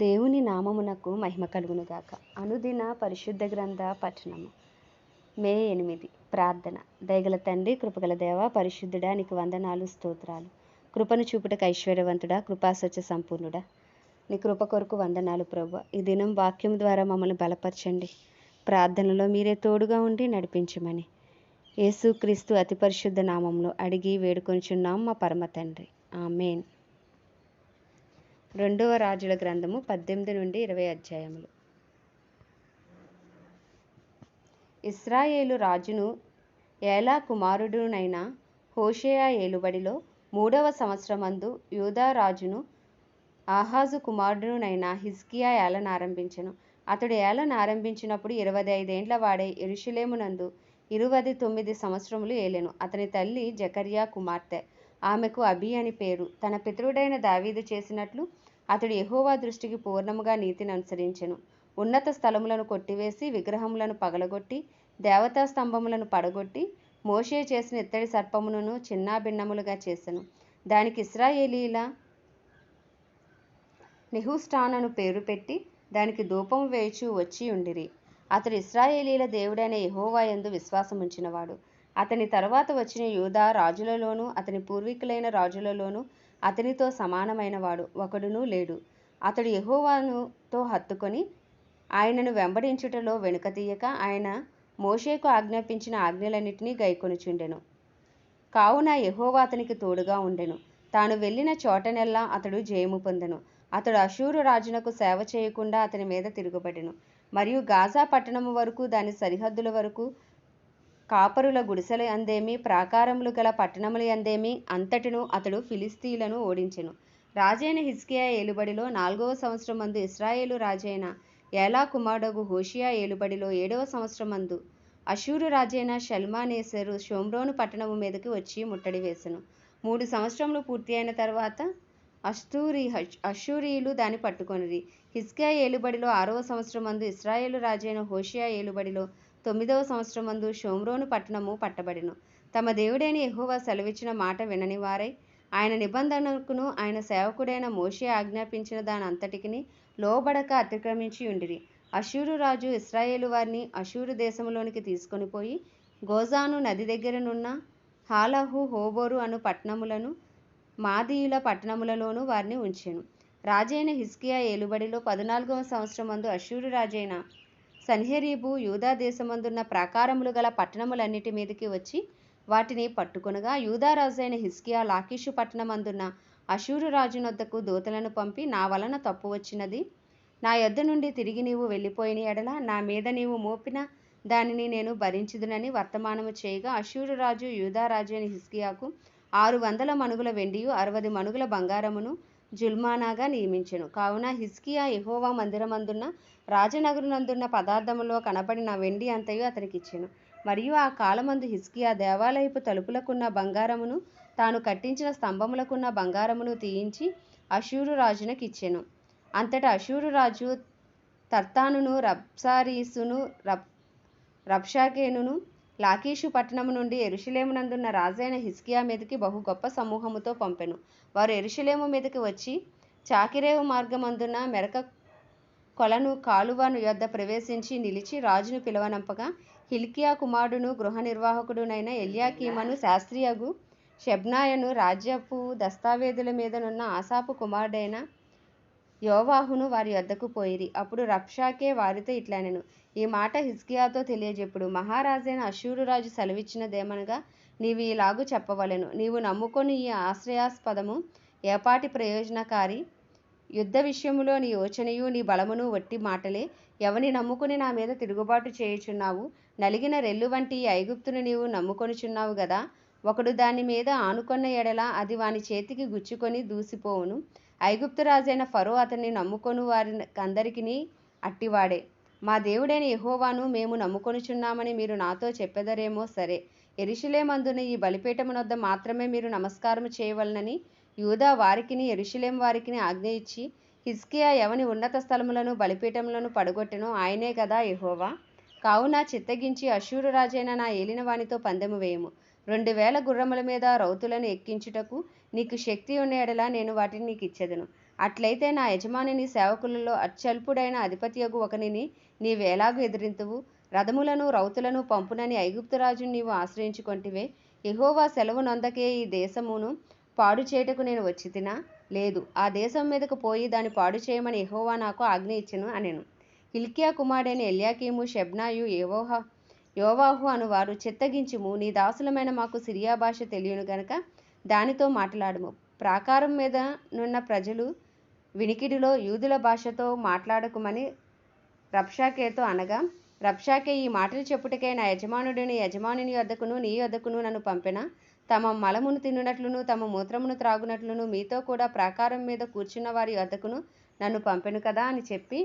దేవుని నామమునకు మహిమ కలుగునుగాక అనుదిన పరిశుద్ధ గ్రంథ పఠనము. మే ఎనిమిది. ప్రార్థన. దయగల తండ్రి కృపగల దేవ పరిశుద్ధుడా నీకు వందనాలు స్తోత్రాలు. కృపను చూపుటకు ఐశ్వర్యవంతుడా కృపాసత్య సంపూర్ణుడా. నీ కృప కొరకు వందనాలు ప్రభు ఈ దినం వాక్యం ద్వారా మమ్మల్ని బలపరచండి. ప్రార్థనలో మీరే తోడుగా ఉండి నడిపించమని. యేసుక్రీస్తు అతి పరిశుద్ధ నామంలో అడిగి వేడుకొనిచున్నాం మా పరమ తండ్రి. ఆమెన్. రెండవ రాజుల గ్రంథము పద్దెనిమిది నుండి ఇరవై అధ్యాయములు. ఇస్రాయేలు రాజును ఏలా కుమారుడునైన హోషేయా ఏలుబడిలో మూడవ సంవత్సరమందు యూదా రాజును ఆహాజు కుమారుడునైన హిజ్కియా ఏలన ఆరంభించెను. అతడు ఏలను ఆరంభించినప్పుడు ఇరవై ఐదేండ్ల వాడే ఎరుషులేమునందు ఇరువది తొమ్మిది సంవత్సరములు ఏలెను. అతని తల్లి జకర్యా కుమార్తె. ఆమెకు అబి అని పేరు. తన పితరుడైన దావీదు చేసినట్లు అతడు ఎహోవా దృష్టికి పూర్ణముగా నీతిని అనుసరించెను. ఉన్నత స్థలములను కొట్టివేసి విగ్రహములను పగలగొట్టి దేవతా స్తంభములను పడగొట్టి మోషే చేసిన ఇత్తడి సర్పములను చిన్నాభిన్నములుగా చేసెను. దానికి ఇస్రాయేలీల నిహుష్టానను పేరు పెట్టి దానికి ధూపము వేయుచు వచ్చి ఉండిరి. అతడు ఇస్రాయేలీల దేవుడైన ఎహోవా యందు విశ్వాసముంచినవాడు. అతని తరువాత వచ్చిన యూదా రాజులలోనూ అతని పూర్వీకులైన రాజులలోనూ అతనితో సమానమైనవాడు ఒకడునూ లేడు. అతడు యహోవానుతో హత్తుకొని ఆయనను వెంబడించుటలో వెనుకతీయక ఆయన మోషేకు ఆజ్ఞాపించిన ఆజ్ఞలన్నిటినీ గైకొనుచుండెను. కావున యహోవా అతనికి తోడుగా ఉండెను. తాను వెళ్ళిన చోటనెల్లా అతడు జయము పొందెను. అతడు అశూరు రాజునకు సేవ చేయకుండా అతని మీద తిరుగుబడెను. మరియు గాజా పట్టణము వరకు దాని సరిహద్దుల వరకు కాపరుల గుడిసెల అందేమి ప్రాకారములు గల పట్టణముల అందేమి అంతటిను అతడు ఫిలిస్తీలను ఓడించెను. రాజైన హిజ్కియా ఏలుబడిలో నాలుగవ సంవత్సరం మందు ఇస్రాయేలు రాజైన ఏలా కుమారుడగు హోషియా ఏలుబడిలో ఏడవ సంవత్సరం మందు అషూరు రాజైన షల్మానేసరు షోమ్రోను పట్టణము మీదకి వచ్చి ముట్టడి వేసెను. మూడు సంవత్సరములు పూర్తి అయిన తర్వాత అస్తూరి అషూరియులు దాన్ని పట్టుకొనిరి. హిస్కియా ఏలుబడిలో ఆరవ సంవత్సరం మందు ఇస్రాయేలు రాజైన హోషియా ఏలుబడిలో తొమ్మిదవ సంవత్సరం మందు షోమ్రోను పట్టణము పట్టబడిను. తమ దేవుడైన ఎహోవా సెలవిచ్చిన మాట వినని వారై ఆయన నిబంధనకును ఆయన సేవకుడైన మోషే ఆజ్ఞాపించిన దాని అంతటికిని లోబడక అతిక్రమించి ఉండిరి. అశూరు రాజు ఇస్రాయేలు వారిని అశూరు దేశంలోనికి తీసుకొని పోయి గోజాను నది దగ్గరనున్న హాలహు హోబోరు అను పట్టణములను మాదీయుల పట్టణములలోనూ వారిని ఉంచెను. రాజైన హిస్కియా ఏలుబడిలో పద్నాలుగవ సంవత్సరం మందు రాజైన సన్హెరీబు యూదా దేశమందున్న ప్రాకారములు గల పట్టణములన్నిటి మీదకి వచ్చి వాటిని పట్టుకొనగా యూదారాజైన హిస్కియా లాకీషు పట్టణమందున్న అశూరు రాజునొద్దకు దూతలను పంపి నా వలన తప్పు వచ్చినది. నా యొద్ద నుండి తిరిగి నీవు వెళ్ళిపోయిన ఎడల నా మీద నీవు మోపిన దానిని నేను భరించుదునని వర్తమానము చేయగా అశూరు రాజు యూదా రాజు అయిన హిస్కియాకు ఆరు వందల మనుగుల వెండియు అరవది మనుగుల బంగారమును జుల్మానాగా నియమించెను. కావున హిస్కియా యెహోవా మందిరమందున్న రాజనగరునందున్న పదార్థములో కనబడిన వెండి అంతయు అతనికిచ్చెను. మరియు ఆ కాలమందు హిస్కియా దేవాలయపు తలుపులకున్న బంగారమును తాను కట్టించిన స్తంభములకున్న బంగారమును తీయించి అశూరు రాజునకు ఇచ్చెను అంతటా అశూరు రాజు తర్తానును రబ్సారీసును రబ్ రబ్షాకేనును లాకీషు పట్టణము నుండి ఎరుషులేమునందున్న రాజైన హిస్కియా మీదకి బహు గొప్ప సమూహముతో పంపెను. వారు ఎరుషులేము మీదకి వచ్చి చాకిరేవు మార్గమందున మెరక కొలను కాలువను యొద్ద ప్రవేశించి నిలిచి రాజును పిలవనంపగా హిల్కియా కుమారుడును గృహ నిర్వాహకుడునైన ఎల్యాకీమను శాస్త్రియగు షెబ్నాయను రాజ్యపు దస్తావేదుల మీదనున్న ఆసాపు కుమారుడైన యోవాహును వారి వద్దకు పోయిరి. అప్పుడు రక్షాకే వారితో ఇట్లనెను. ఈ మాట హిజ్కియాతో తెలియజెప్పుడు మహారాజైన అషూరు రాజు సెలవిచ్చినదేమనగా నీవు ఇలాగు చెప్పవలెను. నీవు నమ్ముకొని ఈ ఆశ్రయాస్పదము ఏపాటి ప్రయోజనకారి యుద్ధ విషయములో నీ యోచనయు నీ బలమును వట్టి మాటలే. ఎవని నమ్ముకుని నా మీద తిరుగుబాటు చేయుచున్నావు? నలిగిన రెల్లు వంటి ఐగుప్తును నీవు నమ్ముకొనుచున్నావు గదా? ఒకడు దాని మీద ఆనుకొన్న ఎడల అది వాని చేతికి గుచ్చుకొని దూసిపోవును. ఐగుప్తు రాజైన ఫరో అతన్ని నమ్ముకొని వారి అందరికీ అట్టివాడే. మా దేవుడైన ఎహోవాను మేము నమ్ముకొనుచున్నామని మీరు నాతో చెప్పెదరేమో సరే. ఎరుషులేమందున ఈ బలిపీఠమునొద్ద మాత్రమే మీరు నమస్కారం చేయవలనని యూదా వారికిని ఎరుషులేం వారికిని ఆజ్ఞ ఇచ్చి హిజ్కియా ఎవని ఉన్నత స్థలములను బలిపీఠములను పడగొట్టెనో ఆయనే కదా యెహోవా. కావున చిత్తగించి అశూరు రాజైన నా ఏలినవానితో పందెము వేయము. రెండు వేల గుర్రముల మీద రౌతులను ఎక్కించుటకు నీకు శక్తి ఉన్న నేను వాటిని నీకు ఇచ్చేదను. అట్లయితే నా యజమానిని సేవకులలో అత్యల్పుడైన అధిపతియగు ఒకనిని నీవేలాగు ఎదిరింతువు? రథములను రౌతులను పంపునని ఐగుప్తురాజును నీవు ఆశ్రయించుకొంటివే. ఎహోవా సెలవు నొందకే ఈ దేశమును పాడు చేయటకు నేను వచ్చి తినా లేదు. ఆ దేశం మీదకు పోయి దాన్ని పాడు చేయమని ఎహోవా నాకు ఆజ్ఞ ఇచ్చెను అనెను. హిల్కియా కుమారుడైన ఎల్యాకీము షెబ్నాయు యోవాహ యోవాహు అనువారు చిత్తగించుము. నీ దాసులమైన మాకు సిరియా భాష తెలియను గనక దానితో మాట్లాడము. ప్రాకారం మీద నున్న ప్రజలు వినికిడిలో యూదుల భాషతో మాట్లాడకుమని రబ్షాకేతో అనగా రబ్షాకే ఈ మాటలు చెప్పుటకై నా యజమానుడిని యజమానుని వద్దకును నీ వద్దకును నన్ను పంపినా? తమ మలమును తినునట్లును తమ మూత్రమును త్రాగునట్లును మీతో కూడా ప్రాకారం మీద కూర్చున్న వారి వద్దకును నన్ను పంపెను కదా అని చెప్పి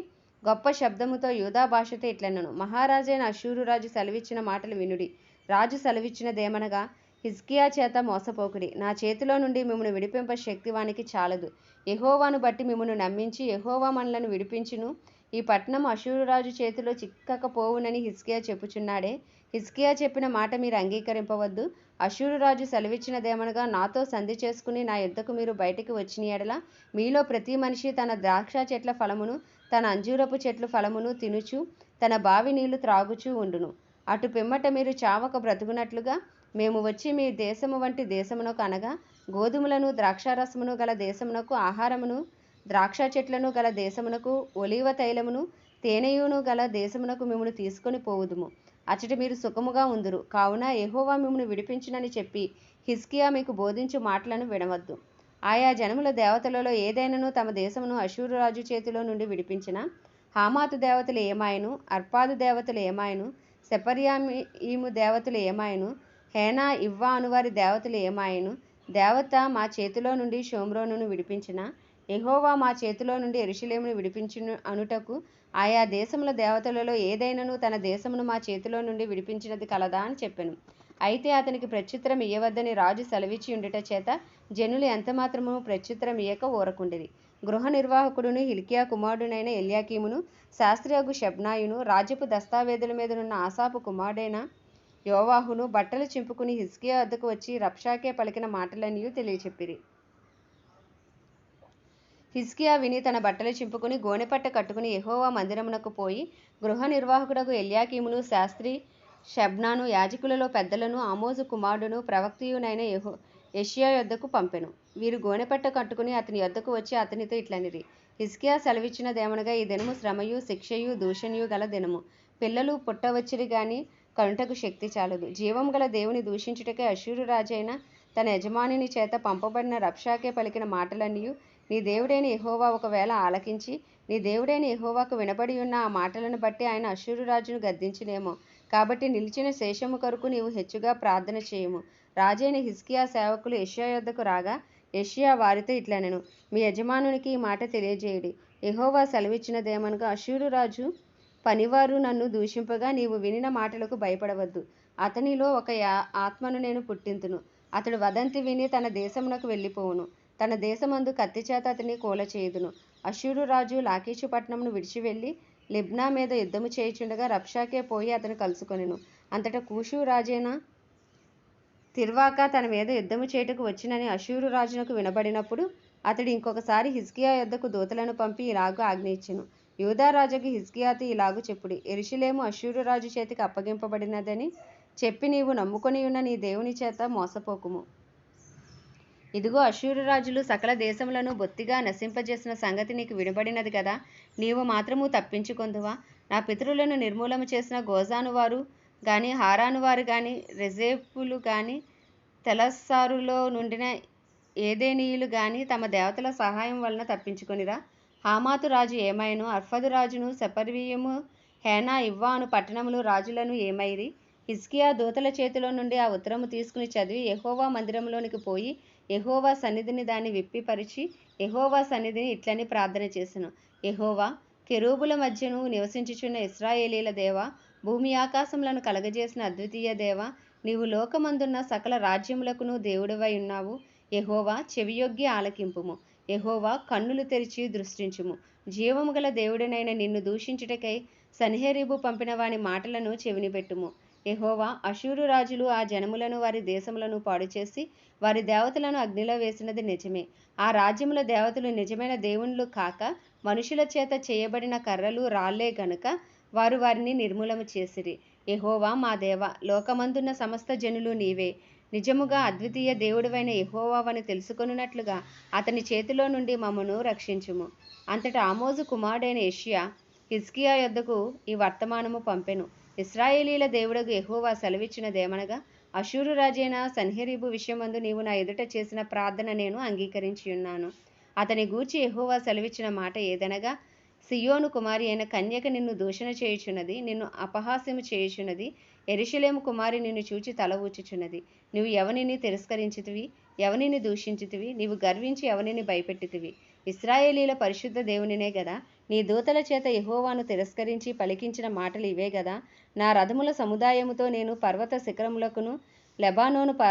గొప్ప శబ్దముతో యూదా భాషతో ఇట్లనను. మహారాజైన అశూరు రాజు సెలవిచ్చిన మాటలు వినుడి. రాజు సెలవిచ్చినదేమనగా హిజ్కియా చేత మోసపోకుడి. నా చేతిలో నుండి మిమ్మను విడిపింప శక్తివానికి చాలదు. ఎహోవాను బట్టి మిమ్మను నమ్మించి ఎహోవా మనలను విడిపించును. ఈ పట్టణం అశూరురాజు చేతిలో చిక్కకపోవునని హిస్కియా చెప్పుచున్నాడే. హిస్కియా చెప్పిన మాట మీరు అంగీకరింపవద్దు. అశూరురాజు సెలవిచ్చినదేమనగా నాతో సంధి చేసుకుని నా యుద్ధకు మీరు బయటికి వచ్చిన ఎడల మీలో ప్రతి మనిషి తన ద్రాక్ష చెట్ల ఫలమును తన అంజూరపు చెట్ల ఫలమును తినుచు తన బావి నీళ్ళు త్రాగుచూ ఉండును. అటు పిమ్మట మీరు చావక బ్రతుకునట్లుగా మేము వచ్చి మీ దేశము వంటి దేశమునకు అనగా గోధుమలను ద్రాక్షారసమును గల దేశమునకు ఆహారమును ద్రాక్ష చెట్లను గల దేశమునకు ఒలీవ తైలమును తేనెయును గల దేశమునకు మిమ్మను తీసుకొని పోవుదుము. అచ్చటి మీరు సుఖముగా ఉందురు. కావున ఎహోవా మిమ్మను విడిపించునని చెప్పి హిస్కియా మీకు బోధించు మాటలను వినవద్దు. ఆయా జనముల దేవతలలో ఏదైనను తమ దేశమును అశూరురాజు చేతిలో నుండి విడిపించిన హామాతు దేవతలు ఏమాయను అర్పాదు దేవతలు ఏమాయను సెపర్యామీము దేవతలు ఏమాయను హేనా ఇవ్వా అనువారి దేవతలు ఏమాయను దేవత మా చేతిలో నుండి షోమ్రోనును విడిపించిన యెహోవా మా చేతిలో నుండి ఎరుషులేమును విడిపించును అనుటకు ఆయా దేశముల దేవతలలో ఏదైనను తన దేశమును మా చేతిలో నుండి విడిపించినది కలదా అని చెప్పెను. అయితే అతనికి ప్రత్యుత్తరం ఇయ్యవద్దని రాజు సెలవిచ్చి ఉండుట చేత జనులు ఎంతమాత్రము ప్రత్యుత్తరం ఇయ్యక ఊరకుండిరి గృహ నిర్వాహకుడును హిల్కియా కుమారుడునైన ఎల్యాకీమును శాస్త్రియగు షబ్నాయును రాజ్యపు దస్తావేదుల మీదనున్న ఆసాపు కుమారుడైన యోవాహును బట్టలు చింపుకుని హిస్కియా వద్దకు వచ్చి రప్షాకే పలికిన మాటలన్నీ తెలియచెప్పిరి. హిజ్కియా విని తన బట్టలు చింపుకుని గోనెపట్ట కట్టుకుని ఎహోవా మందిరమునకు పోయి గృహ నిర్వాహకుడకు ఎల్యాకీమును శాస్త్రి షబ్నాను యాజకులలో పెద్దలను ఆమోజు కుమారుడును ప్రవక్తయునైన ఎహో ఎషియా యొద్దకు పంపెను. వీరు గోనెపట్ట కట్టుకుని అతని యొద్దకు వచ్చి అతనితో ఇట్లనిరి. హిజ్కియా సెలవిచ్చినదేమనగా ఈ దినము శ్రమయు శిక్షయు దూషణయు గల దినము. పిల్లలు పుట్టవచ్చిరి గాని కనుటకు శక్తి చాలదు. జీవం గల దేవుని దూషించుటకే అశూరు రాజైన తన యజమానిని చేత పంపబడిన రక్షాకే పలికిన మాటలన్నీ నీ దేవుడైన యహోవా ఒకవేళ ఆలకించి నీ దేవుడైన యహోవాకు వినబడి ఉన్న ఆ మాటలను బట్టి ఆయన అశ్వరురాజును గద్దించినేమో. కాబట్టి నిలిచిన శేషము కొరకు నీవు హెచ్చుగా ప్రార్థన చేయము. రాజైన హిస్కియా సేవకులు యెషయా యొద్దకు రాగా యెషయా వారితో ఇట్లనెను మీ యజమానునికి ఈ మాట తెలియజేయడి. యహోవా సెలవిచ్చినదేమనగా అశ్వరురాజు రాజు పనివారు నన్ను దూషింపగా నీవు వినిన మాటలకు భయపడవద్దు. అతనిలో ఒక ఆత్మను నేను పుట్టింతును. అతడు వదంతి విని తన దేశమునకు వెళ్ళిపోవును. తన దేశమందు కత్తి చేత అతని కూల చేయుదును. అశూరు రాజు లాకీషు పట్టణమును విడిచి వెళ్ళి లిబ్నా మీద యుద్ధము చేయుచుండగా రప్షాకే పోయి అతను కలుసుకొనిను. అంతటా కూషు రాజైన తిర్వాక తన మీద యుద్ధము చేయుటకు వచ్చినని అశూరు రాజునకు వినబడినప్పుడు అతడు ఇంకొకసారి హిజ్కియా యొద్దకు దూతలను పంపి ఇలాగు ఆజ్ఞ ఇచ్చెను యూదా రాజుకి హిజ్కియాతో ఇలాగు చెప్పుడి ఎరుషులేము అశూరు రాజు చేతికి అప్పగింపబడినదని చెప్పి నీవు నమ్ముకొని ఉన్న నీ దేవుని చేత మోసపోకుము. ఇదిగో అశూరురాజులు సకల దేశములను బొత్తిగా నశింపజేసిన సంగతి నీకు వినబడినది కదా. నీవు మాత్రము తప్పించుకొందువా? నా పితరులను నిర్మూలన చేసిన గోజాను వారు కానీ హారాను వారు కానీ రెజేపులు కానీ తెలస్సారులో నుండిన ఏదేనీయులు కానీ తమ దేవతల సహాయం వలన తప్పించుకొనిరా. హామాతు రాజు ఏమైను? అర్ఫదు రాజును సెపర్వీయము హేనా ఇవ్వా అను పట్టణములు రాజులను ఏమైరి? హిజ్కియా దూతల చేతిలో నుండి ఆ ఉత్తరము తీసుకుని చదివి యహోవా మందిరంలోనికి పోయి ఎహోవా సన్నిధిని దాన్ని విప్పిపరిచి ఎహోవా సన్నిధిని ఇట్లని ప్రార్థన చేసెను. ఎహోవా కెరూబుల మధ్యను నివసించుచున్న ఇస్రాయేలీల దేవ భూమి ఆకాశములను కలగజేసిన అద్వితీయ దేవ నీవు లోకమందున్న సకల రాజ్యములకును దేవుడివై ఉన్నావు. ఎహోవా చెవియొగ్గి ఆలకింపుము. ఎహోవా కన్నులు తెరిచి దృష్టించుము. జీవము గల దేవుడినైన నిన్ను దూషించుటకై సన్హెరీబు పంపిన వాని మాటలను చెవినిపెట్టుము. ఎహోవా అశూరు రాజులు ఆ జనములను వారి దేశములను పాడు చేసి వారి దేవతలను అగ్నిలో వేసినది నిజమే. ఆ రాజ్యముల దేవతలు నిజమైన దేవుళ్ళు కాక మనుషుల చేత చేయబడిన కర్రలు రాళ్ళే గనుక వారు వారిని నిర్మూలము చేసిరి. ఎహోవా మా దేవ లోకమందున్న సమస్త జనులు నీవే. నిజముగా అద్వితీయ దేవుడివైన యెహోవావని తెలుసుకొనున్నట్లుగా అతని చేతిలో నుండి మమ్మను రక్షించుము. అంతటా ఆమోజు కుమారుడైన ఏషియా హిజ్కియా యొద్దకు ఈ వర్తమానము పంపెను. ఇస్రాయేలీల దేవుడకు ఎహోవా సెలవిచ్చినదేమనగా అశూరు రాజైన సన్హెరీబు విషయమందు నీవు నా ఎదుట చేసిన ప్రార్థన నేను అంగీకరించి ఉన్నాను అతని గూర్చి ఎహోవా సెలవిచ్చిన మాట ఏదనగా సియోను కుమారి అయిన కన్యక నిన్ను దూషణ చేయుచున్నది నిన్ను అపహాస్యము చేయుచున్నది ఎరిశలేము కుమారి నిన్ను చూచి తల ఊచుచున్నది. నువ్వు ఎవనిని తిరస్కరించితివి? ఎవనిని దూషించితివి? నీవు గర్వించి ఎవనిని భయపెట్టితివి? ఇస్రాయేలీల పరిశుద్ధ దేవునినే గదా నీ దూతల చేత ఎహోవాను తిరస్కరించి పలికించిన మాటలు ఇవే కదా నా రథముల సముదాయముతో నేను పర్వత శిఖరములకును లెబానోను పా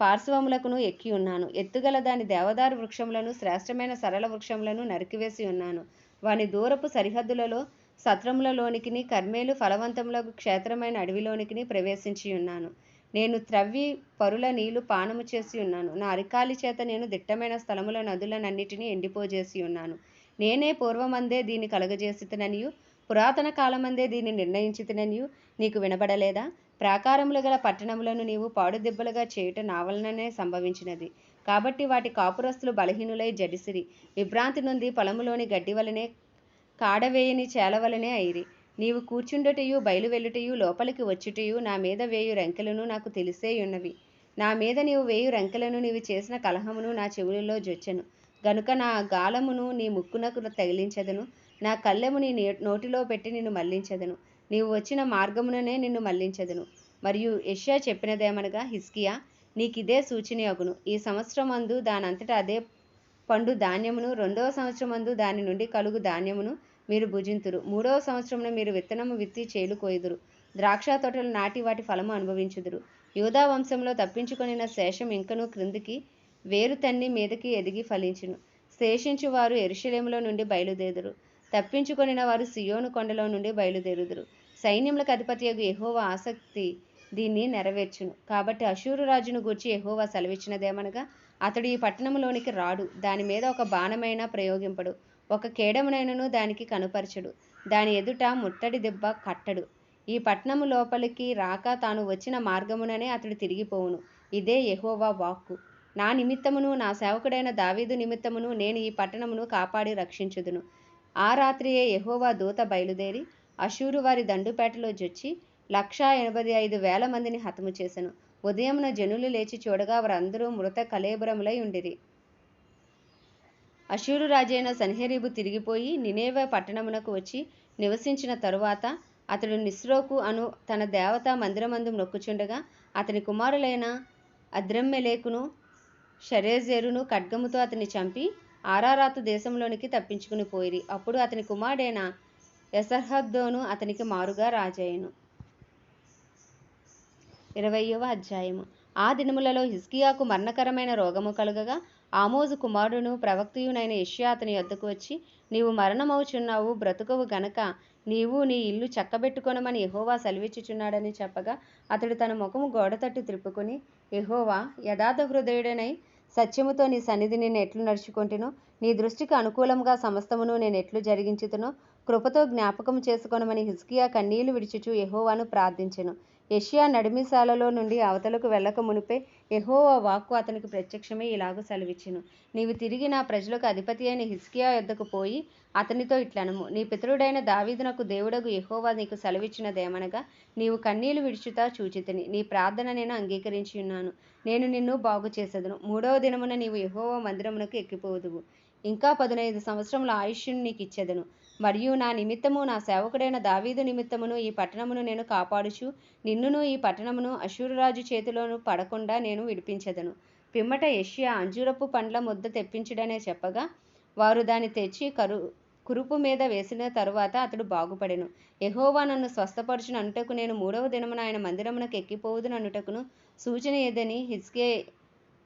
పార్శ్వములకును ఎక్కి ఉన్నాను. ఎత్తుగల దాని దేవదారు వృక్షములను శ్రేష్టమైన సరళ వృక్షములను నరికివేసి ఉన్నాను. వాని దూరపు సరిహద్దులలో సత్రములలోనికిని కర్మేలు ఫలవంతములకు క్షేత్రమైన అడవిలోనికిని ప్రవేశించి ఉన్నాను. నేను త్రవ్వి పరుల నీళ్ళు పానము చేసి ఉన్నాను. నా అరికాలి చేత నేను దిట్టమైన స్థలముల నదులనన్నిటినీ ఎండిపోజేసి ఉన్నాను. నేనే పూర్వమందే దీన్ని కలగజేసితననియు పురాతన కాలమందే దీన్ని నిర్ణయించితననియు? నీకు వినబడలేదా? ప్రాకారములు గల పట్టణములను నీవు పాడుదిబ్బలుగా చేయుట నావలననే సంభవించినది. కాబట్టి వాటి కాపురస్తులు బలహీనులై జడిసిరి. విభ్రాంతి నుండి పొలములోని గడ్డి వలనే కాడవేయని చేలవలనే అయిరి. నీవు కూర్చుండుటయు బయలువెళ్ళుటయు లోపలికి వచ్చుటయు నా మీద వేయు రెంకెలను నాకు తెలిసేయున్నవి నా మీద నీవు వేయు రంకెలను నీవు చేసిన కలహమును నా చెవులలో జొచ్చెను. గనుక నా గాలమును నీ ముక్కునకు తగిలించదను. నా కళ్ళెము నీ నోటిలో పెట్టి నిన్ను మళ్ళించదును నీవు వచ్చిన మార్గముననే నిన్ను మళ్ళించదును మరియు యష్యా చెప్పినదేమనగా హిస్కియా నీకిదే సూచన అగును. ఈ సంవత్సరమందు దానంతటా అదే పండు ధాన్యమును రెండవ సంవత్సరమందు దాని నుండి కలుగు ధాన్యమును మీరు భుజింతురు. మూడవ సంవత్సరమున మీరు విత్తనము విత్తి చేలు కోయుదురు. ద్రాక్ష తోటలు నాటి వాటి ఫలము అనుభవించుదురు. యూదా వంశంలో తప్పించుకొనిన శేషం ఇంకను క్రిందికి వేరు తన్ని మీదకి ఎదిగి ఫలించును. శేషించు వారు ఎరుషలేములో నుండి బయలుదేరుదురు తప్పించుకొనిన వారు సియోను కొండలో నుండి బయలుదేరుదురు. సైన్యములకు అధిపతి యెహోవా ఆసక్తి దీన్ని నెరవేర్చును. కాబట్టి అశూరు రాజును గూర్చి ఎహోవా సెలవిచ్చినదేమనగా అతడు ఈ పట్టణంలోనికి రాడు. దాని మీద ఒక బాణమైన ప్రయోగింపడు. ఒక కేడమునైనను దానికి కనుపరచడు. దాని ఎదుట ముట్టడి దెబ్బ కట్టడు. ఈ పట్టణము లోపలికి రాక తాను వచ్చిన మార్గముననే అతడు తిరిగిపోవును. ఇదే ఎహోవా వాక్కు. నా నిమిత్తమును నా సేవకుడైన దావీదు నిమిత్తమును నేను ఈ పట్టణమును కాపాడి రక్షించుదును. ఆ రాత్రియే యెహోవా దూత బయలుదేరి అషూరు వారి దండుపేటలో జొచ్చి లక్షా ఎనభై ఐదు వేల మందిని హతము చేసెను. ఉదయమున జనులు లేచి చూడగా వారందరూ మృత కలేబురములై ఉండిరి. అషూరు రాజైన సన్హెరీబు తిరిగిపోయి నినేవ పట్టణమునకు వచ్చి నివసించిన తరువాత అతడు నిస్రోకు అను తన దేవత మందిరమందు మొక్కుచుండగా అతని కుమారులైన అద్రమ్మెలేకును షరేజేరును ఖడ్గముతో అతన్ని చంపి ఆరారాతు దేశంలోనికి తప్పించుకుని పోయిరి. అప్పుడు అతని కుమారుడైన యసర్హద్దోను అతనికి మారుగా రాజయ్యను. ఇరవయవ అధ్యాయము. ఆ దినములలో హిస్కియాకు మరణకరమైన రోగము కలుగగా ఆమోజు కుమారుడును ప్రవక్తయునైన యెషయా అతని యొద్దకు వచ్చి నీవు మరణమవుచున్నావు బ్రతుకవు గనక నీవు నీ ఇల్లు చక్కబెట్టుకొనమని ఎహోవా సెలవిచ్చుచున్నాడని చెప్పగా అతడు తన ముఖము గోడ తట్టి త్రిప్పుకొని ఎహోవా యథార్థ హృదయుడనై సత్యముతో నీ సన్నిధి నేను ఎట్లు నడుచుకుంటునో? నీ దృష్టికి అనుకూలంగా సమస్తమును నేను ఎట్లు జరిగించుతునో? కృపతో జ్ఞాపకం చేసుకొనమని హిజ్కియా కన్నీళ్ళు విడిచుచు యహోవాను ప్రార్థించెను. యెషయా నడిమిశాలలో నుండి అవతలకు వెళ్ళక మునిపే యెహోవా వాక్కు అతనికి ప్రత్యక్షమై ఇలాగ సెలవిచ్చును. నీవు తిరిగి నా ప్రజలకు అధిపతి అయిన హిస్కియా యొద్దకు పోయి అతనితో ఇట్లనము. నీ పితరుడైన దావీదునకు దేవుడగు యెహోవా నీకు సెలవిచ్చినదేమనగా నీవు కన్నీళ్ళు విడుచుతా చూచితిని. నీ ప్రార్థన నేను అంగీకరించి ఉన్నాను నేను నిన్ను బాగు చేసేదను. మూడవ దినమున నీవు యెహోవా మందిరమునకు ఎక్కిపోదువు. ఇంకా పదునైదు సంవత్సరముల ఆయుష్యును నీకు ఇచ్చేదను. మరియు నా నిమిత్తము నా సేవకుడైన దావీదు నిమిత్తమును ఈ పట్టణమును నేను కాపాడుచు నిన్నును ఈ పట్టణమును అశూరురాజు చేతిలోను పడకుండా నేను విడిపించెదను. పిమ్మట యష్యా అంజూరపు పండ్ల ముద్ద తెప్పించుడనే చెప్పగా వారు దాన్ని తెచ్చి కరు కురుపు మీద వేసిన తరువాత అతడు బాగుపడెను. ఎహోవా నన్ను స్వస్థపరచును అనుటకు నేను మూడవ దినమున ఆయన మందిరమునకు ఎక్కిపోవుదును అనుటకును సూచన ఏదని హిజ్కే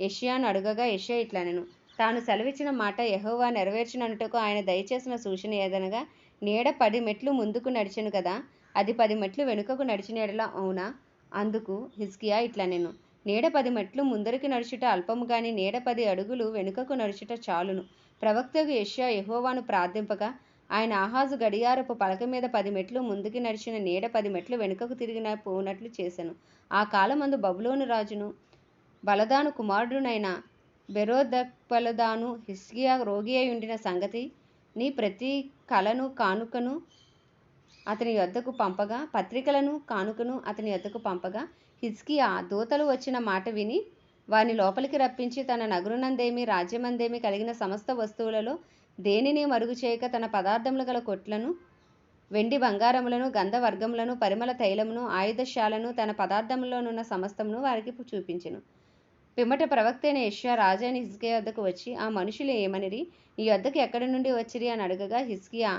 అడగగా అడుగగా ఇట్లా ఇట్లనెను. తాను సెలవిచ్చిన మాట యహోవా నెరవేర్చినట్టుకు ఆయన దయచేసిన సూచన ఏదనగా నీడ పది మెట్లు ముందుకు నడిచెను కదా అది పది మెట్లు వెనుకకు నడిచిన అవునా? అందుకు హిస్కియా ఇట్లా నేను నీడ పది మెట్లు ముందరికి నడుచుట అల్పము గాని నీడ పది అడుగులు వెనుకకు నడుచుట చాలును. ప్రవక్తకు యష్యా యహోవాను ప్రార్థింపగా ఆయన ఆహాజు గడియారపు పలక మీద పది మెట్లు ముందుకి నడిచిన నీడ పది మెట్లు వెనుకకు తిరిగిన పోనట్లు చేశాను ఆ కాలమందు బబులోను రాజును బలదాను కుమారుడునైన బెరోదక్బలదాను హిస్కియా రోగి అయి ఉండిన సంగతి నీ ప్రతి కలను కానుకను అతని యొద్దకు పంపగా పత్రికలను కానుకను అతని యొద్దకు పంపగా హిజ్కియా దూతలు వచ్చిన మాట విని వారిని లోపలికి రప్పించి తన నగరునందేమి రాజ్యమందేమి కలిగిన సమస్త వస్తువులలో దేనిని మరుగు చేయక తన పదార్థములు గల కొట్లను వెండి బంగారములను గంధవర్గములను పరిమళ తైలమును ఆయుధశాలను తన పదార్థములోనున్న సమస్తమును వారికి చూపించెను. పిమ్మట ప్రవక్త అయిన యెషయా రాజైన హిస్కియా వద్దకు వచ్చి ఆ మనుషులు ఏమనిరి? ఈ వద్దకు ఎక్కడి నుండి వచ్చిరి? అని అడగగా హిస్కియా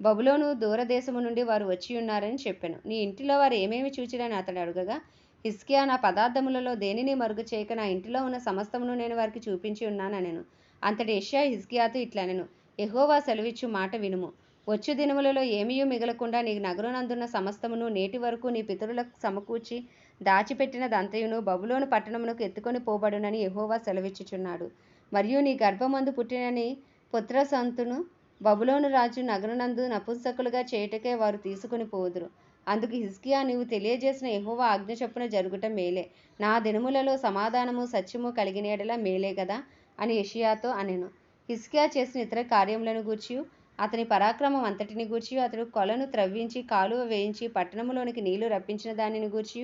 బబులోను దూరదేశము నుండి వారు వచ్చి ఉన్నారని చెప్పాను. నీ ఇంటిలో వారు ఏమేమి చూచిరని అతడు అడగగా హిస్కియా నా పదార్థములలో దేనిని మరుగు చేయక నా ఇంటిలో ఉన్న సమస్తమును నేను వారికి చూపించి ఉన్నాననెను. అంతటి యష్యా హిస్కియాతో ఇట్లా నేను ఎహోవా సెలవిచ్చు మాట వినుము. వచ్చు దినములలో ఏమీయూ మిగలకుండా నీ నగరునందున్న సమస్తమును నేటి వరకు నీ పితరులకు సమకూర్చి దాచిపెట్టినదంతయును. బబులోను పట్టణమునకు ఎత్తుకొని పోబడునని యహోవా సెలవిచ్చుచున్నాడు. మరియు నీ గర్భమందు పుట్టినని పుత్రసంతును బబులోను రాజు నగరునందు నపుంసకులుగా చేయుటకే వారు తీసుకుని పోదురు. అందుకు హిస్కియా నీవు తెలియజేసిన ఎహోవా ఆజ్ఞ చొప్పున జరుగుట మేలే. నా దినములలో సమాధానము సత్యము కలిగినేడలా మేలే కదా అని యషియాతో అనెను. హిస్కియా చేసిన ఇతర కార్యములను గూర్చి అతని పరాక్రమం అంతటిని గూర్చి అతడు కొలను త్రవ్వించి కాలువ వేయించి పట్టణములోనికి నీళ్ళు రప్పించిన దానిని గూర్చి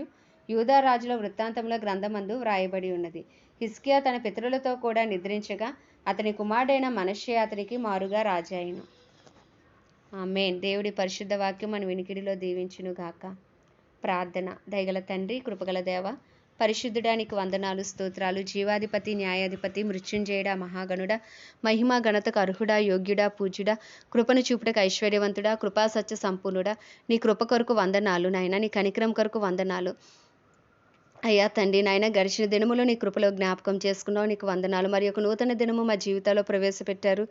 యూదారాజుల వృత్తాంతముల గ్రంథమందు వ్రాయబడి ఉన్నది. హిస్కియా తన పితరులతో కూడా నిద్రించగా అతని కుమారుడైన మనష్షే అతనికి మారుగా రాజాయను ఆమేన్. దేవుడి పరిశుద్ధ వాక్యం మన వినికిడిలో దీవించును గాక. ప్రార్థన. దయగల తండ్రి కృపగల దేవ పరిశుద్ధుడానికి వందనాలు స్తోత్రాలు. జీవాధిపతి న్యాయాధిపతి మృత్యుంజయుడ మహాగణుడ మహిమా గణతకు అర్హుడా యోగ్యుడా పూజ్యుడా కృపను చూపుటకు ఐశ్వర్యవంతుడా కృపా సత్య సంపూర్ణుడా. నీ కృప కొరకు వందనాలు నాయన. నీ కనికరం కొరకు వందనాలు. అయ్యా తండ్రి నాయన గడిచిన దినములో నీ కృపలో జ్ఞాపకం చేసుకున్నావు. నీకు వందనాలు. మరి ఒక నూతన దినము మా జీవితాల్లో ప్రవేశపెట్టారు.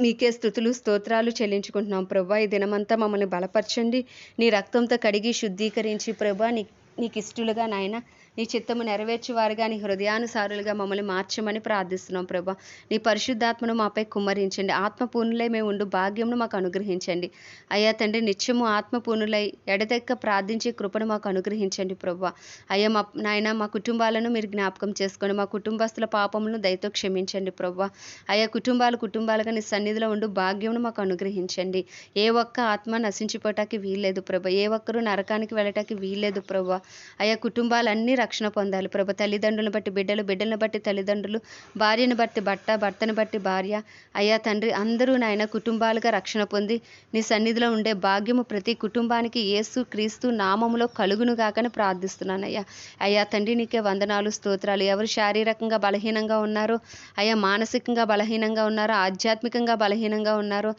నీకే స్థుతులు స్తోత్రాలు చెల్లించుకుంటున్నాం ప్రభా. ఈ దినమంతా మమ్మల్ని బలపరచండి. నీ రక్తంతో కడిగి శుద్ధీకరించి ప్రభా నీ నీకు ఇష్టలుగా నాయన నీ చిత్తము నెరవేర్చేవారుగా నీ హృదయానుసారులుగా మమ్మల్ని మార్చమని ప్రార్థిస్తున్నాం ప్రభా. నీ పరిశుద్ధాత్మను మాపై కుమ్మరించండి. ఆత్మపూర్ణులై మేము ఉండు భాగ్యమును మాకు అనుగ్రహించండి. అయ్యా తండ్రి నిత్యము ఆత్మపూర్ణులై ఎడతెక్క ప్రార్థించే కృపను మాకు అనుగ్రహించండి ప్రభా. అయ్యా మా నాయన మా కుటుంబాలను మీరు జ్ఞాపకం చేసుకోండి మా కుటుంబస్తుల పాపములను దయతో క్షమించండి ప్రభా. అయ్యా కుటుంబాలు కుటుంబాలుగా నీ సన్నిధిలో ఉండు భాగ్యమును మాకు అనుగ్రహించండి. ఏ ఒక్క ఆత్మ నశించిపోటానికి వీల్లేదు ప్రభా. ఏ ఒక్కరు నరకానికి వెళ్ళటానికి వీల్లేదు ప్రభా. అయ్యా కుటుంబాలన్నీ రక్షణ పొందాలి ప్రభు. తల్లిదండ్రులను బట్టి బిడ్డలు బిడ్డలను బట్టి తల్లిదండ్రులు భార్యను బట్టి భర్త భర్తను బట్టి భార్య. అయ్యా తండ్రి అందరూ నాయన కుటుంబాలుగా రక్షణ పొంది నీ సన్నిధిలో ఉండే భాగ్యము ప్రతి కుటుంబానికి యేసు క్రీస్తు నామములో కలుగును కాకని ప్రార్థిస్తున్నానయ్యా. అయ్యా తండ్రి నీకే వందనాలు స్తోత్రాలు. ఎవరు శారీరకంగా బలహీనంగా ఉన్నారో అయ్యా మానసికంగా బలహీనంగా ఉన్నారో ఆధ్యాత్మికంగా బలహీనంగా ఉన్నారో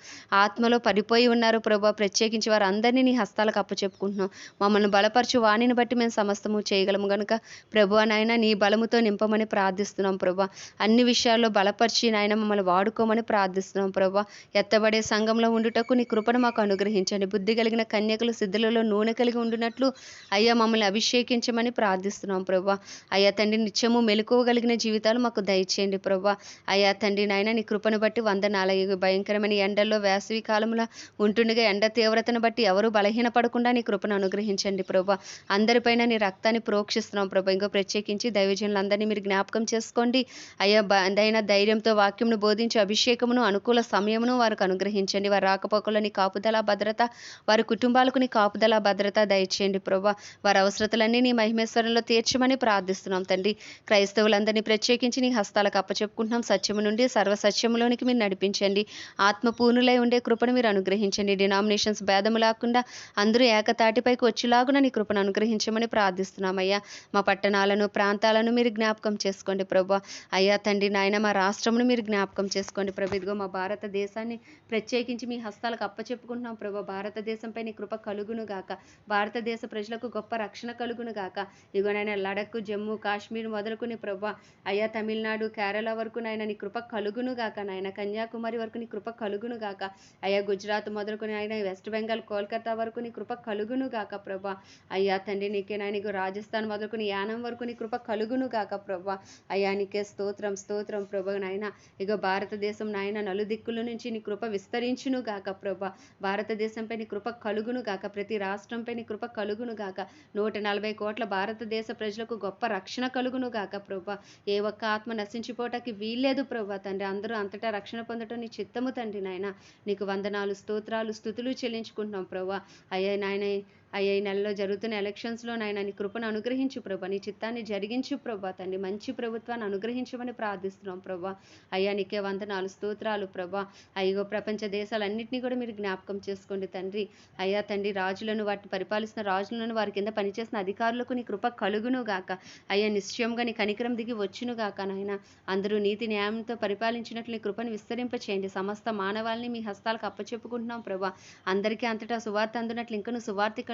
ఆత్మలో పడిపోయి ఉన్నారు ప్రభు ప్రత్యేకించి వారు అందరినీ నీ హస్తాలకు అప్పచెప్పుకుంటున్నాం. మమ్మల్ని బలపరచు వాణిని బట్టి మేము సమస్తము చేయగలము గనుక ప్రభు నాయన నీ బలముతో నింపమని ప్రార్థిస్తున్నాం ప్రభా. అన్ని విషయాల్లో బలపరిచి నాయన మమ్మల్ని వాడుకోమని ప్రార్థిస్తున్నాం ప్రభా. ఎత్తబడే సంఘంలో ఉండుటకు నీ కృపను మాకు అనుగ్రహించండి. బుద్ధి కలిగిన కన్యకలు సిద్ధులలో నూనె కలిగి ఉండినట్లు అయ్యా మమ్మల్ని అభిషేకించమని ప్రార్థిస్తున్నాం ప్రభా. అయ్యా తండ్రి నిత్యము మెలుకోగలిగిన జీవితాలు మాకు దయచేయండి ప్రభా. అయ్యా తండ్రి నాయన నీ కృపను బట్టి వంద ఈ భయంకరమైన ఎండల్లో వేసవి కాలంలో ఉంటుండగా ఎండ తీవ్రతను బట్టి ఎవరు బలహీనపడకుండా నీ కృపను అనుగ్రహించండి ప్రభా. అందరిపైన నీ రక్తాన్ని ప్రోక్షిస్తున్నాం ప్రభా. ఇంకో ప్రత్యేకించి దైవజనులందరినీ మీరు జ్ఞాపకం చేసుకోండి. అయ్యా బందైన ధైర్యంతో వాక్యంను బోధించి అభిషేకమును అనుకూల సమయమును వారికి అనుగ్రహించండి. వారి రాకపోకలో నీ కాపుదల భద్రత వారి కుటుంబాలకు నీ కాపుదల భద్రత దయచేయండి ప్రభా. వారి అవసరతలన్నీ నీ మహిమేశ్వరంలో తీర్చమని ప్రార్థిస్తున్నాం తండ్రి. క్రైస్తవులందరినీ ప్రత్యేకించి నీ హస్తాలకు అప్పచెప్పుకుంటున్నాం. సత్యము నుండి సర్వసత్యములోనికి మీరు నడిపించండి. ఆత్మపూర్ణులై ఉండే కృపను మీరు అనుగ్రహించండి. డినామినేషన్స్ భేదము లేకుండా అందరూ ఏకతాటిపైకి వచ్చేలాగున నీ కృపను అనుగ్రహించమని ప్రార్థిస్తున్నామయ్యా మా పట్టణాలను ప్రాంతాలను మీరు జ్ఞాపకం చేసుకోండి ప్రభా. అయ్యా తండ్రి నాయన మా రాష్ట్రమును మీరు జ్ఞాపకం చేసుకోండి ప్రభు. ఇదిగో మా భారతదేశాన్ని ప్రత్యేకించి మీ హస్తాలకు అప్పచెప్పుకుంటున్నాం ప్రభా. భారతదేశంపై నీ కృప కలుగును గాక. భారతదేశ ప్రజలకు గొప్ప రక్షణ కలుగును గాక. ఇదిగోనైనా లడక్ జమ్మూ కాశ్మీర్ మొదలుకుని ప్రభా. అయ్యా తమిళనాడు కేరళ వరకు నాయన నీ కృప కలుగును గాక. నాయన కన్యాకుమారి వరకు నీ కృప కలుగును గాక. అయ్యా గుజరాత్ మొదలుకుని ఆయన వెస్ట్ బెంగాల్ కోల్కతా వరకు నీ కృప కలుగును గాక ప్రభా. అయ్యా తండ్రి నీకే నాయన రాజస్థాన్ మొదలుకుని యానం వరకు నీ కృప కలుగును గాక ప్రభా. అయానికే స్తోత్రం స్తోత్రం ప్రభ నాయన. ఇక భారతదేశం నాయన నలుదిక్కుల నుంచి నీ కృప విస్తరించును గాక ప్రభా. భారతదేశంపై నీ కృప కలుగును గాక ప్రతి రాష్ట్రంపై నీ కృప కలుగును గాక. నూట నలభై కోట్ల భారతదేశ ప్రజలకు గొప్ప రక్షణ కలుగును గాక ప్రభా. ఏ ఒక్క ఆత్మ నశించిపోవటానికి వీల్లేదు ప్రభా తండ్రి. అందరూ అంతటా రక్షణ పొందటం నీ చిత్తము తండ్రి నాయన. నీకు వందనాలు స్తోత్రాలు స్థుతులు చెల్లించుకుంటున్నాం ప్రభా. అయ్యా నాయన అయ్యా ఈ నెలలో జరుగుతున్న ఎలక్షన్స్లో నాయన నీ కృపను అనుగ్రహించు ప్రభా. నీ చిత్తాన్ని జరిగించు ప్రభా తండ్రి మంచి ప్రభుత్వాన్ని అనుగ్రహించమని ప్రార్థిస్తున్నాం ప్రభా. అయ్యా నీకే వందనాలు స్తోత్రాలు ప్రభా. అయ్యో ప్రపంచ దేశాలన్నింటినీ కూడా మీరు జ్ఞాపకం చేసుకోండి తండ్రి. అయ్యా తండ్రి రాజులను వాటిని పరిపాలిస్తున్న రాజులను వారి కింద పనిచేసిన అధికారులకు నీ కృప కలుగును గాక. అయ్యా నిశ్చయంగా నీ కనికరం దిగి వచ్చును గాక నాయన. అందరూ నీతి న్యాయంతో పరిపాలించినట్లు నీ కృపను విస్తరింప చేయండి సమస్త మానవాల్ని మీ హస్తాలకు అప్పచెప్పుకుంటున్నాం ప్రభా. అందరికీ అంతటా సువార్త అందునట్లు ఇంకను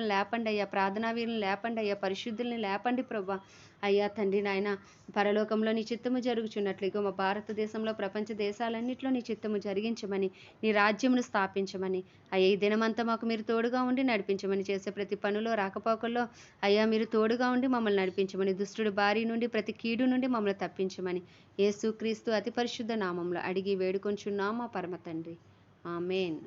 సువార్థికలను లేపండి అయ్యా. ప్రార్థనా వీరులను లేపండి అయ్యా. పరిశుద్ధుల్ని లేపండి ప్రభా. అయ్యా తండ్రి నాయన పరలోకంలో నీ చిత్తము జరుగుచున్నట్లు మా భారతదేశంలో ప్రపంచ దేశాలన్నింటిలో నీ చిత్తము జరిగించమని నీ రాజ్యమును స్థాపించమని అయ్యా ఈ దినమంతా మాకు మీరు తోడుగా ఉండి నడిపించమని చేసే ప్రతి పనులో రాకపోకల్లో అయ్యా మీరు తోడుగా ఉండి మమ్మల్ని నడిపించమని దుష్టుడు బారి నుండి ప్రతి కీడు నుండి మమ్మల్ని తప్పించమని ఏసుక్రీస్తు అతి పరిశుద్ధ నామంలో అడిగి వేడుకొంచున్నాం మా పరమ తండ్రి. ఆమెన్.